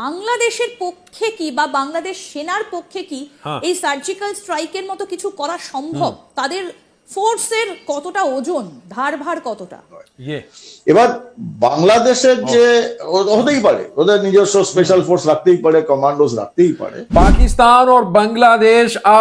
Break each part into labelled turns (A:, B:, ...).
A: বাংলাদেশের পক্ষে কি বা বাংলাদেশ সেনার পক্ষে কি এই সার্জিক্যাল স্ট্রাইকের মতো কিছু করা সম্ভব? তাদের ফোর্সের কতটা ওজন? ধার ভার কতটা?
B: এবার বাংলাদেশের যে হতেই পারে। ওদের নিজস্ব স্পেশাল ফোর্স রাখতেই পারে কমান্ডোস রাখতেই পারে।
C: পাকিস্তান ও বাংলাদেশ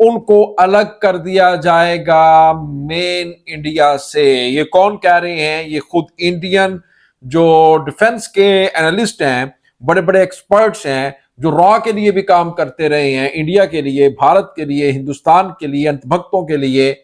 C: ان کو الگ کر دیا جائے گا مین انڈیا سے۔ یہ کون کہہ رہے ہیں؟ یہ خود انڈین جو ڈیفنس کے انالسٹ ہیں، بڑے بڑے ایکسپرٹس ہیں، جو را کے لیے بھی کام کرتے رہے ہیں، انڈیا کے لیے، بھارت کے لیے، ہندوستان کے لیے انت بھکتوں کے لیے۔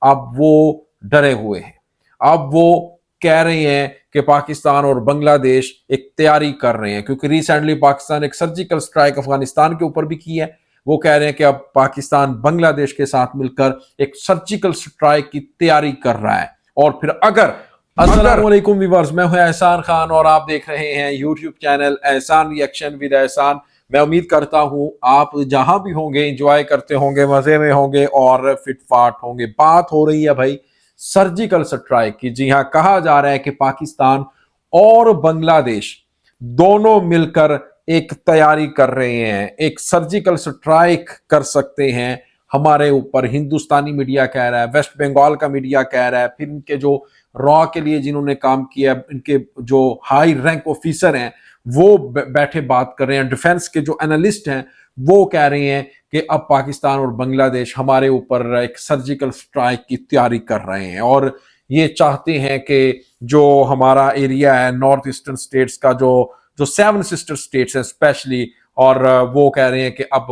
C: اب وہ ڈرے ہوئے ہیں۔ اب وہ کہہ رہے ہیں کہ پاکستان اور بنگلہ دیش ایک تیاری کر رہے ہیں، کیونکہ ریسنٹلی پاکستان ایک سرجیکل سٹرائک افغانستان کے اوپر بھی کی ہے۔ وہ کہہ رہے ہیں کہ اب پاکستان بنگلہ دیش کے ساتھ مل کر ایک سرجیکل سٹرائک کی تیاری کر رہا ہے۔ اور پھر اگر السلام علیکم ویورز میں ہوں احسان خان اور آپ دیکھ رہے ہیں YouTube channel Ehsan reaction with Ehsan. میں امید کرتا ہوں آپ جہاں بھی ہوں گے انجوائے کرتے ہوں گے مزے میں ہوں گے اور فٹ فاٹ ہوں گے۔ بات ہو رہی ہے بھائی سرجیکل سٹرائک کی۔ جی ہاں کہا جا رہا ہے کہ پاکستان اور بنگلہ دیش دونوں مل کر ایک تیاری کر رہے ہیں، ایک سرجیکل سٹرائک کر سکتے ہیں۔ ہمارے اوپر ہندوستانی میڈیا کہہ رہا ہے ویسٹ بنگال کا میڈیا کہہ رہا ہے۔ پھر ان کے جو را کے لیے جنہوں نے کام کیا، ان کے جو ہائی رینک آفیسر ہیں، وہ بیٹھے بات کر رہے ہیں۔ ڈیفینس کے جو انالسٹ ہیں، وہ کہہ رہے ہیں کہ اب پاکستان اور بنگلہ دیش ہمارے اوپر ایک سرجیکل سٹرائک کی تیاری کر رہے ہیں۔ اور یہ چاہتے ہیں کہ جو ہمارا ایریا ہے نارتھ ایسٹرن سٹیٹس کا جو جو سیون سسٹر اسٹیٹس ہیں اسپیشلی اور وہ کہہ رہے ہیں کہ اب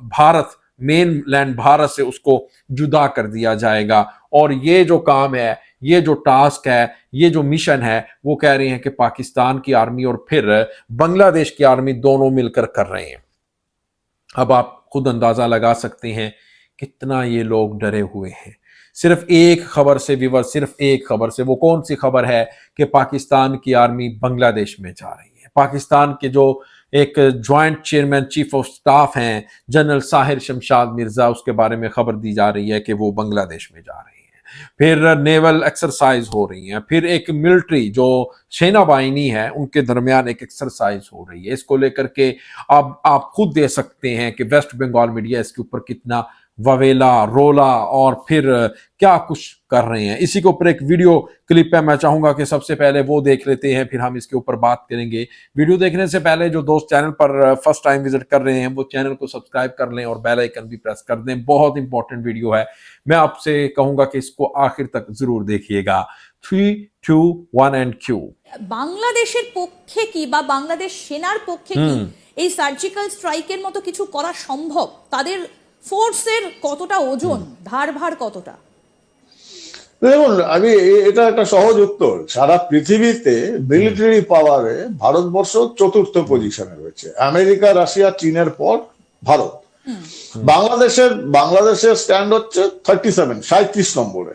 C: بھارت مین لینڈ بھارت سے اس کو جدا کر دیا جائے گا۔ اور یہ جو کام ہے، یہ جو ٹاسک ہے، یہ جو مشن ہے، وہ کہہ رہے ہیں کہ پاکستان کی آرمی اور پھر بنگلہ دیش کی آرمی دونوں مل کر کر رہے ہیں۔ اب آپ خود اندازہ لگا سکتے ہیں کتنا یہ لوگ ڈرے ہوئے ہیں۔ صرف ایک خبر سے، ویور، صرف ایک خبر سے، وہ کون سی خبر ہے کہ پاکستان کی آرمی بنگلہ دیش میں جا رہی ہے؟ پاکستان کے جو ایک joint chairman, chief of staff ہیں، جنرل ساحر شمشاد مرزا، اس کے بارے میں خبر دی جا رہی ہے کہ وہ بنگلہ دیش میں جا رہی ہیں۔ پھر نیول ایکسرسائز ہو رہی ہیں۔ پھر ایک ملٹری جو سینا بائنی ہے، ان کے درمیان ایک ایکسرسائز ہو رہی ہے۔ اس کو لے کر کے اب آپ خود دے سکتے ہیں کہ ویسٹ بنگال میڈیا اس کے اوپر کتنا وویلا رولا اور پھر کیا کچھ کر رہے ہیں؟ اسی کے اوپر ایک ویڈیو کلپ ہے میں چاہوں گا کہ سب سے پہلے وہ دیکھ لیتے ہیں پھر ہم اس کے اوپر بات کریں گے۔ ویڈیو دیکھنے سے پہلے جو دوست چینل پر فرسٹ ٹائم وزٹ کر رہے ہیں وہ چینل کو سبسکرائب کر لیں اور بیل آئیکن بھی پریس کر دیں۔ بہت امپورٹنٹ ویڈیو ہے۔ میں آپ سے کہوں گا کہ اس کو آخر تک ضرور دیکھیے گا۔ Three two one and Q
A: বাংলাদেশের পক্ষে কি বা বাংলাদেশ সেনার পক্ষে কি এই সার্জিক্যাল স্ট্রাইকের মতো কিছু করা সম্ভব? তাদের ফোর্সের কতটা ওজন? ধারভার কতটা?
B: দেখুন আমি এটা একটা সহজ উত্তর। সারা পৃথিবীতে মিলিটারি পাওয়ারে ভারতবর্ষ চতুর্থ পজিশনে রয়েছে। আমেরিকা রাশিয়া চীনের পর ভারত। বাংলাদেশের বাংলাদেশের স্ট্যান্ড হচ্ছে থার্টি সেভেন সাঁত্রিশ নম্বরে।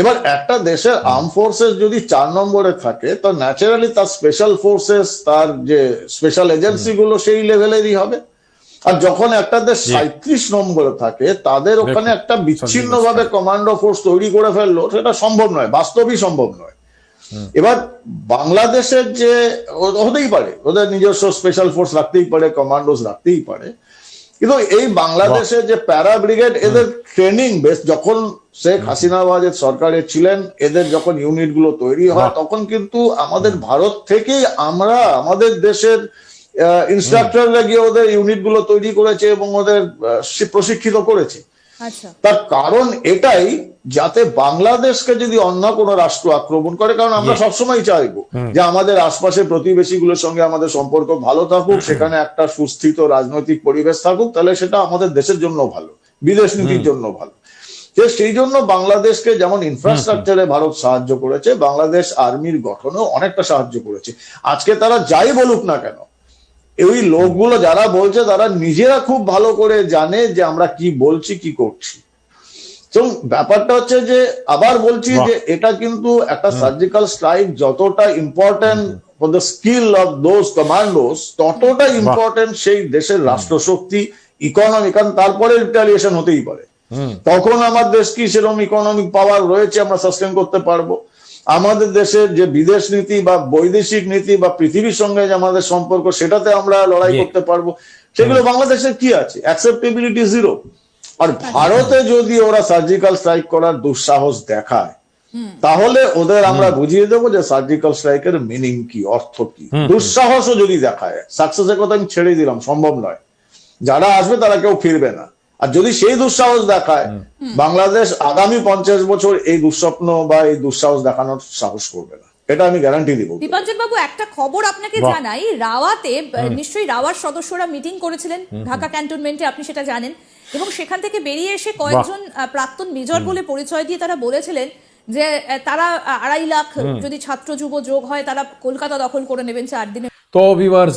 B: এবার একটা দেশের আর্ম ফোর্সেস যদি চার নম্বরে থাকে তো ন্যাচারালি তার স্পেশাল ফোর্সেস তার যে স্পেশাল এজেন্সি গুলো সেই লেভেলেরই হবে। আর যখন একটা দেশ সাঁত্রিশ নম্বরে থাকে তাদের ওখানে একটা বিচ্ছিন্ন ভাবে কমান্ডো ফোর্স তৈরি করে ফেলল সেটা সম্ভব নয় বাস্তবই সম্ভব নয়। এবার বাংলাদেশের যে হতেই পারে ওদের নিজস্ব স্পেশাল ফোর্স রাখতেই পারে কমান্ডোস রাখতেই পারে কিন্তু এই বাংলাদেশের যে প্যারা ব্রিগেড এদের ট্রেনিং বেশ যখন শেখ হাসিনা বাজের সরকারে ছিলেন এদের যখন ইউনিটগুলো তৈরি হয় তখন কিন্তু আমাদের ভারত থেকেই আমরা আমাদের দেশের ইনস্ট্রাক্টররা গিয়ে ওদের ইউনিটগুলো তৈরি করেছে এবং ওদের প্রশিক্ষিত করেছে।
A: আচ্ছা।
B: তার কারণ এটাই যাতে বাংলাদেশকে যদি অন্য কোনো রাষ্ট্র আক্রমণ করে কারণ আমরা সবসময় চাইব যে আমাদের আশপাশের প্রতিবেশীগুলোর সঙ্গে আমাদের সম্পর্ক ভালো থাকুক সেখানে একটা সুস্থিত রাজনৈতিক পরিবেশ থাকুক তাহলে সেটা আমাদের দেশের জন্য ভালো বিদেশ নীতির জন্য ভালো। যে সেই জন্য বাংলাদেশকে যেমন ইনফ্রাস্ট্রাকচারে ভারত সাহায্য করেছে বাংলাদেশ আর্মির গঠনেও অনেকটা সাহায্য করেছে। আজকে তারা যাই বলুক না কেন ওই লোকগুলো যারা বলছে তারা নিজেরা খুব ভালো করে জানে যে আমরা কি বলছি কি করছি। তো ব্যাপারটা হচ্ছে যে আবার বলছি যে এটা কিন্তু একটা সার্জিক্যাল স্ট্রাইক যতটা important for the skill of those commandos ততটা ইম্পর্টেন্ট সেই দেশের রাষ্ট্রশক্তি ইকোনমি কারণ তারপরে রিটালিয়েশন হতেই পারে। তখন আমার দেশ কি সেরকম ইকোনমিক পাওয়ার রয়েছে আমরা সাস্টেন করতে পারব? আমাদের দেশের যে বিদেশ নীতি বা বৈদেশিক নীতি বা পৃথিবীর সঙ্গে যে আমাদের সম্পর্ক সেটাতে আমরা লড়াই করতে পারব। সেগুলো বাংলাদেশের কি আছে? অ্যাকসেপ্টেবিলিটি জিরো আর ভারতে যদি ওরা সার্জিক্যাল স্ট্রাইক করার দুঃসাহস দেখায় তাহলে ওদের আমরা বুঝিয়ে দেবো যে সার্জিক্যাল স্ট্রাইকের মিনিং কি অর্থ কি। দুঃসাহসও যদি দেখায় সাকসেসের কথা আমি ছেড়ে দিলাম সম্ভব নয়। যারা আসবে তারা কেউ ফিরবে না। আর যদি সেই দুঃসাহস দেখায় বাংলাদেশ আগামী পঞ্চাশ বছর এই দুঃস্বপ্ন বা এই দুঃসাহস দেখানোর সাহস করবে না। এটা আমি গ্যারান্টি দিব।
A: দীপাঞ্জন বাবু একটা খবর আপনাকে জানাই। রাওয়াতে নিশ্চয়ই রাওয়ার সদস্যরা মিটিং করেছিলেন ঢাকা ক্যান্টনমেন্টে আপনি সেটা জানেন। এবং সেখান থেকে বেরিয়ে এসে কয়েকজন প্রাক্তন মেজর বলে পরিচয় দিয়ে তারা বলেছিলেন যে তারা আড়াই লাখ যদি ছাত্র যুব যোগ হয় তারা কলকাতা দখল করে নেবেন চার দিনে
C: তো ভিউয়ার্স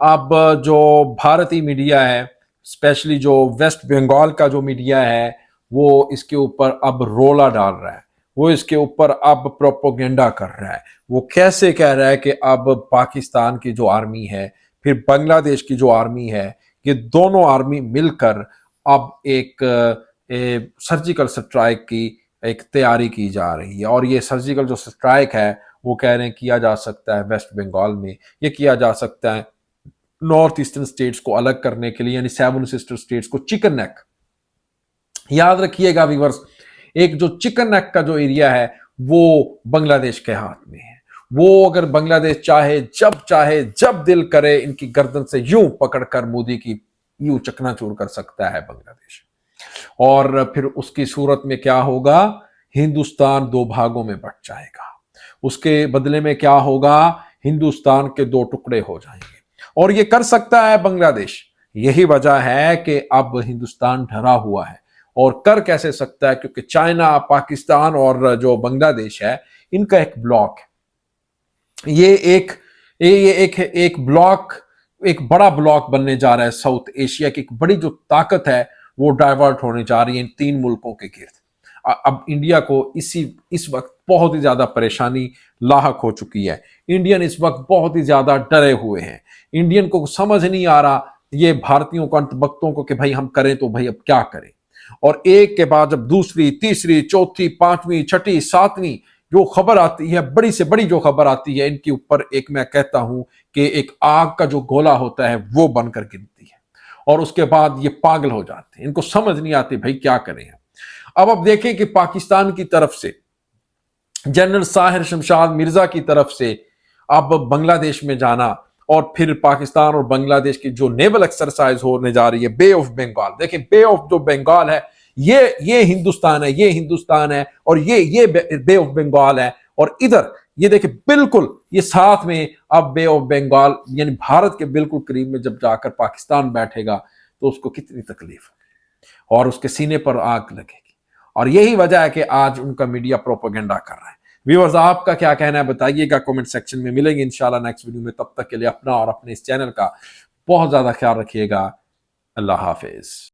C: اب جو بھارتی میڈیا ہے اسپیشلی جو ویسٹ بنگال کا جو میڈیا ہے، وہ اس کے اوپر اب رولا ڈال رہا ہے۔ وہ اس کے اوپر اب پروپوگنڈا کر رہا ہے۔ وہ کیسے کہہ رہا ہے کہ اب پاکستان کی جو آرمی ہے، پھر بنگلہ دیش کی جو آرمی ہے، یہ دونوں آرمی مل کر اب ایک سرجیکل سٹرائک کی ایک تیاری کی جا رہی ہے۔ اور یہ سرجیکل جو سٹرائک ہے، وہ کہہ رہے ہیں کیا جا سکتا ہے ویسٹ بنگال میں۔ یہ کیا جا سکتا ہے نارتھ ایسٹرن اسٹیٹس کو الگ کرنے کے لیے یعنی سیون سسٹر سٹیٹس کو چکن نیک۔ یاد رکھیے گا ویورز، ایک جو چکن نیک کا جو ایریا ہے، وہ بنگلہ دیش کے ہاتھ میں ہے۔ وہ اگر بنگلہ دیش چاہے، جب چاہے، جب دل کرے، ان کی گردن سے یوں پکڑ کر مودی کی یوں چکنا چور کر سکتا ہے بنگلہ دیش۔ اور پھر اس کی صورت میں کیا ہوگا؟ ہندوستان دو بھاگوں میں بٹ جائے گا۔ اس کے بدلے میں کیا ہوگا؟ ہندوستان کے دو ٹکڑے ہو جائیں گے۔ اور یہ کر سکتا ہے بنگلہ دیش۔ یہی وجہ ہے کہ اب ہندوستان ڈھرا ہوا ہے۔ اور کر کیسے سکتا ہے؟ کیونکہ چائنا، پاکستان اور جو بنگلہ دیش ہے، ان کا ایک بلاک ہے۔ یہ ایک یہ ایک ایک بلاک، ایک بڑا بلاک بننے جا رہا ہے ساؤتھ ایشیا کی۔ ایک بڑی جو طاقت ہے، وہ ڈائیورٹ ہونے جا رہی ہے ان تین ملکوں کے گرد۔ اب انڈیا کو اسی، اس وقت بہت ہی زیادہ پریشانی لاحق ہو چکی ہے۔ انڈین اس وقت بہت ہی زیادہ ڈرے ہوئے ہیں۔ انڈین کو سمجھ نہیں آ رہا یہ بھارتیوں کو انتبکتوں کو کہ بھائی ہم کریں تو بھائی اب کیا کریں۔ اور ایک کے بعد جب دوسری، تیسری، چوتھی، پانچویں، چھٹی، ساتویں جو خبر آتی ہے، بڑی سے بڑی جو خبر آتی ہے، ان کے اوپر ایک میں کہتا ہوں کہ ایک آگ کا جو گولا ہوتا ہے، وہ بن کر گرتی ہے۔ اور اس کے بعد یہ پاگل ہو جاتے ہیں۔ ان کو سمجھ نہیں آتے بھائی کیا کریں اب اب دیکھیں کہ پاکستان کی طرف سے، جنرل ساحر شمشاد مرزا کی طرف سے اب بنگلہ دیش میں جانا اور پھر پاکستان اور بنگلہ دیش کی جو نیول ایکسرسائز ہونے جا رہی ہے بے آف بنگال دیکھیں بے آف جو بنگال ہے، یہ یہ ہندوستان ہے، یہ ہندوستان ہے اور یہ یہ بے آف بنگال ہے۔ اور ادھر، یہ دیکھیں، بالکل یہ ساتھ میں اب بے آف بنگال یعنی بھارت کے بالکل قریب میں جب جا کر پاکستان بیٹھے گا، تو اس کو کتنی تکلیف ہوگی اور اس کے سینے پر آگ لگے گی۔ اور یہی وجہ ہے کہ آج ان کا میڈیا پروپیگنڈا کر رہا ہے۔ ویورز آپ کا کیا کہنا ہے بتائیے گا کومنٹ سیکشن میں ملیں گے انشاءاللہ نیکسٹ ویڈیو میں. تب تک کے لیے اپنا اور اپنے اس چینل کا بہت زیادہ خیال رکھیے گا. اللہ حافظ.